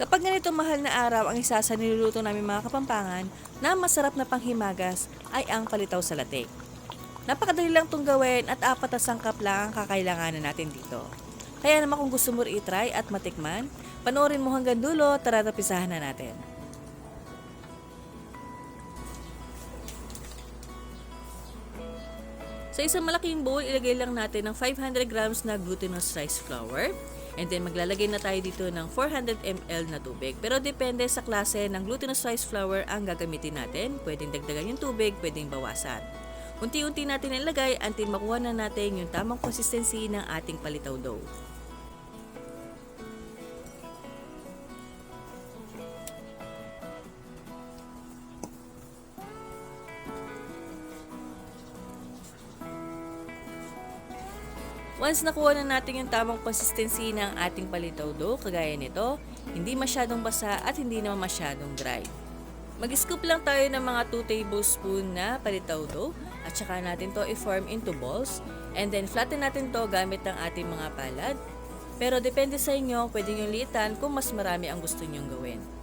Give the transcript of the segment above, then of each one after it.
Kapag ganito mahal na araw ang isa sa niluluto namin mga kapampangan na masarap na panghimagas ay ang palitaw sa latik. Napakadali lang itong gawin at apat na sangkap lang ang kakailanganan natin dito. Kaya naman kung gusto mo i-try at matikman, panoorin mo hanggang dulo, tara tapisahan na natin. Sa isang malaking bowl, ilagay lang natin ng 500 grams na glutinous rice flour. And then maglalagay na tayo dito ng 400 ml na tubig. Pero depende sa klase ng glutinous rice flour ang gagamitin natin. Pwedeng dagdagan yung tubig, pwedeng bawasan. Unti-unti natin ilagay until makuha na natin yung tamang consistency ng ating palitaw dough. Once nakuha na natin yung tamang consistency ng ating palitaw dough, kagaya nito, hindi masyadong basa at hindi naman masyadong dry. Mag-scoop lang tayo ng mga 2 tablespoon na palitaw dough at saka natin to i-form into balls and then flatten natin to gamit ng ating mga palad. Pero depende sa inyo, pwede nyo liitan kung mas marami ang gusto nyong gawin.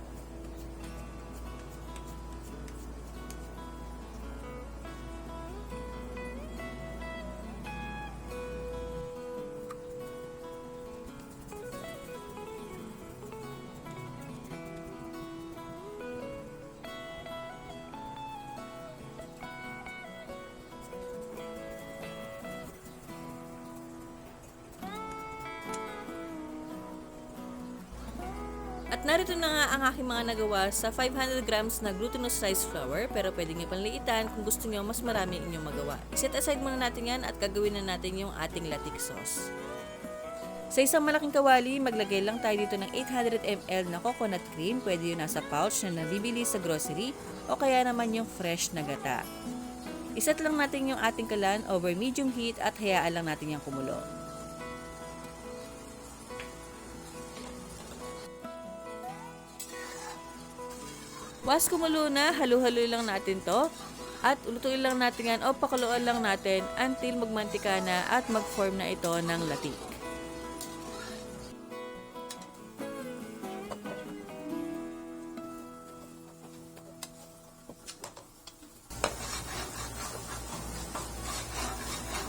Narito na nga ang aking mga nagawa sa 500 grams na glutinous rice flour pero pwede nyo panliitan kung gusto nyo mas marami inyong magawa. Set aside muna natin yan at gagawin na natin yung ating latik sauce. Sa isang malaking kawali, maglagay lang tayo dito ng 800 ml na coconut cream. Pwede yun nasa pouch na nabibili sa grocery o kaya naman yung fresh na gata. Iset lang natin yung ating kalan over medium heat at hayaan lang natin yung kumulo. Once kumulo na, halu-halo lang natin to. At ulutuin lang natin yan o pakuluan lang natin until magmantika na at mag-form na ito ng latik.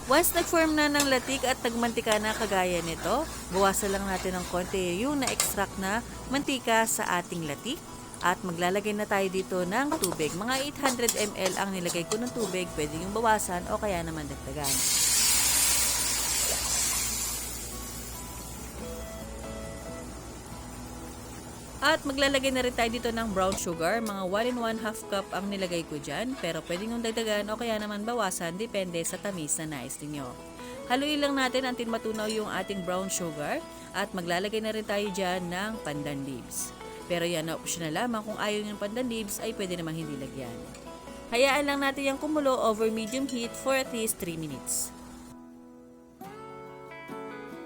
Once nag-form na ng latik at nagmantika na kagaya nito, bawasan lang natin ng konti yung na-extract na mantika sa ating latik. At maglalagay na tayo dito ng tubig. Mga 800 ml ang nilagay ko ng tubig. Pwede yung bawasan o kaya naman dagdagan. At maglalagay na rin tayo dito ng brown sugar. Mga 1 in 1 half cup ang nilagay ko dyan. Pero pwede yung dagdagan o kaya naman bawasan. Depende sa tamis na nais ninyo. Haluin lang natin until matunaw yung ating brown sugar. At maglalagay na rin tayo dyan ng pandan leaves. Pero yan na optional lamang kung ayaw ng pandan leaves ay pwede namang hindi lagyan. Hayaan lang natin yung kumulo over medium heat for at least 3 minutes.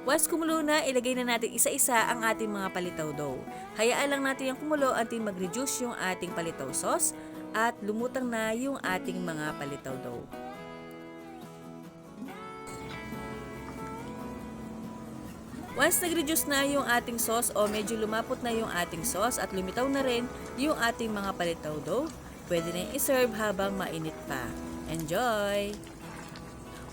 Once kumulo na, ilagay na natin isa-isa ang ating mga palitaw dough. Hayaan lang natin yung kumulo until mag-reduce yung ating palitaw sauce at lumutang na yung ating mga palitaw dough. Once nag-reduce na yung ating sauce o medyo lumapot na yung ating sauce at lumitaw na rin yung ating mga palitaw dough, pwede na i-serve habang mainit pa. Enjoy!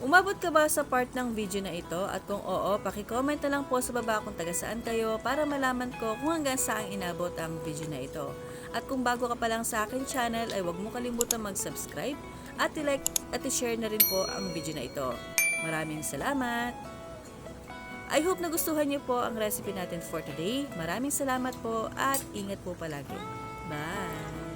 Umabot ka ba sa part ng video na ito? At kung oo, pakicomment na lang po sa baba kung taga saan kayo para malaman ko kung hanggang saan inabot ang video na ito. At kung bago ka pa lang sa akin channel ay huwag mo kalimutan mag-subscribe at i-like at i-share na rin po ang video na ito. Maraming salamat! I hope nagustuhan niyo po ang recipe natin for today. Maraming salamat po at ingat po palagi. Bye!